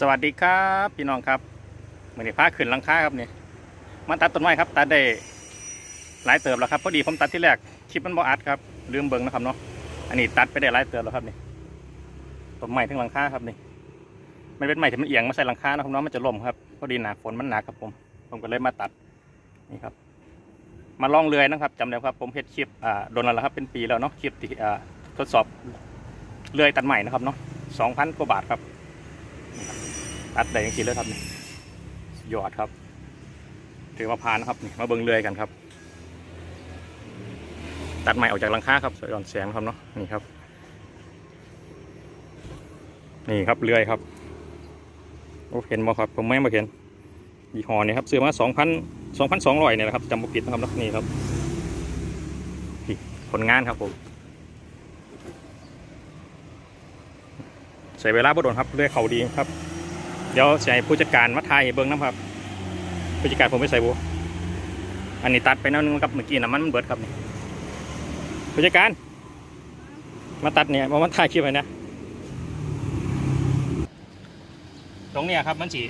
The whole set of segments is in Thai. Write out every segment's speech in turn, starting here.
สวัสดีครับพี่น้องครับเหมือนี้พาขึ้นหลังคาครับนี่มาตัดต้นไม้ครับตัดได้หลายเติบแล้วครับพอดีผมตัดที่แรกคลิปมันบ่อัดครับลืมเบิ่งนะครับเนาะอันนี้ตัดไปได้หลายเติบแล้วครับนี่ต้นไม้ทั้งหลังคาครับนี่มันเป็นไม้ที่มันเอียงมาใส่หลังคานะครับเนาะมันจะล่มครับพอดีหนาฝนมันหนักครับผม ผมก็เลยมาตัดนี่ครับ มาลองเรือยนะครับจำได้ครับผมเพชรคลิปอ่าโดนแล้วครับเป็นปีแล้วเนาะคลิปที่อ่าทดสอบเรือยตัดใหม่นะครับเนาะสองพันกว่าบาทครับ ตัดได้ยังทีเลยครับนี่ยอดครับ ถือมาพานนะครับนี่มาเบิ้งเรือยกันครับ ตัดใหม่ออกจากลังคาครับสวยอ่อนแสงครับเนาะนี่ครับ นี่ครับเรื่อยครับโอ้เห็นบ่ครับผมไม่มาเห็นยี่ห้อนี้ครับซื้อมาสองพันสองพันสองร้อยเนี่ยแหละครับจำบ่ผิดนะครับนี่ครับนี่ผลงานครับผม ใช้เวลาบ่โดนครับเรือยเขาดีครับ เดี๋ยวใช้ผู้จัดการมาถ่ายเบิ้งนะครับ ผู้จัดการผมไม่ใส่บูอันนี้ตัดไปนั่นงครับเมื่อกี้น้ำมันมันเบิดครับนี่ผู้จัดการ มาตัดเนี่ยมามันถ่ายคลิปไว้นะตรงเนี้ยครับมันจี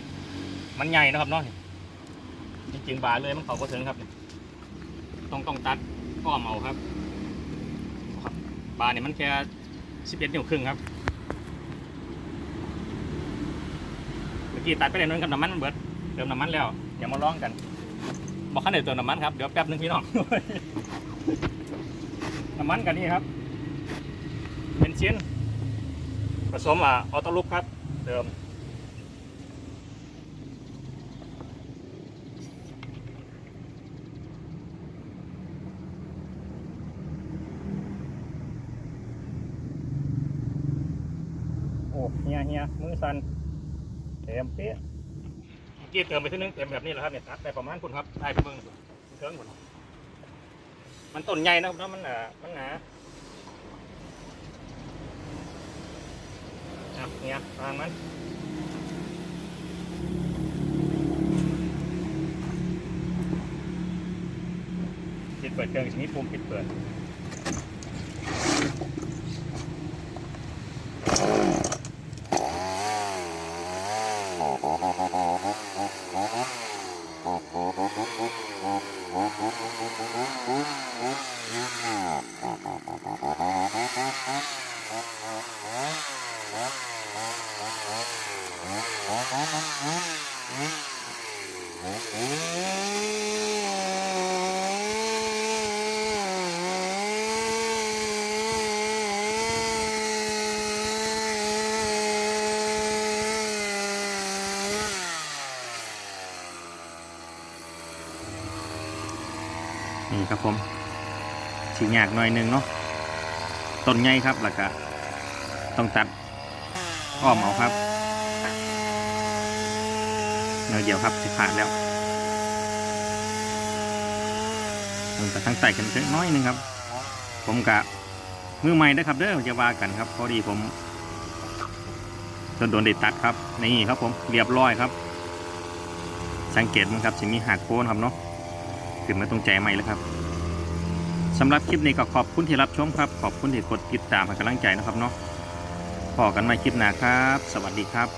มันใหญ่นะครับเนาะนี่จริงบาเลยมันเขาก็ถึงครับต้องต้องตัดอ้อมเอาครับครับ บาเนี่ยมันแค่สิบเอ็ดนิ้วครึ่งครับ เมื่อ กี้ตัดไปเลยนั่นกับน้ำมันมันเบิดเติมน้ำมันแล้วเดี๋ยวมาลองกันบอกขั้นเดี๋ยวเติมน้ำมันครับเดี๋ยวแป๊บนึงพี่น้องน้ำมันกันนี่ครับเป็นชิ้นผสมอะออโต้ลูปครับเดิมโอ้เฮียเฮียมือสั่น เต็มเปี้ยเมื่อกี้เติมไปทีนึงเต็มแบบนี้แหละครับเนี่ยตัดได้ประมาณคุณครับได้เบิ่งเครื่งคุณมันต้นใหญ่นะครับเนาะมันอ่ามันหนาอะเนี่ยทางมันปิดเปิดเครื่องชนิดปุ่มปิดเปิด นี่ครับผมสีหยากหน่อยหนึงเนาะต้นใหญ่ครับแล้วก็ต้องตัดอ้อมเอาครับเนื้อเดียวครับสิขาดแล้วมันจะทั้งใส่กันเล็กน้อยหนึงครับ ผมกะมือใหม่นะครับเด้อจะว่ากันครับ พอดีผมจนโดนได้ตัดครับ นี่ครับผมเรียบร้อยครับ สังเกตมั้งครับจะมีหักโคนครับเนาะ ขึ้นมาตรงใจใหม่แล้วครับสำหรับคลิปนี้ก็ขอบคุณที่รับชมครับ ขอบคุณที่กดติดตามให้กำลังใจนะครับเนาะพอกันใหม่คลิปหน้าครับ สวัสดีครับ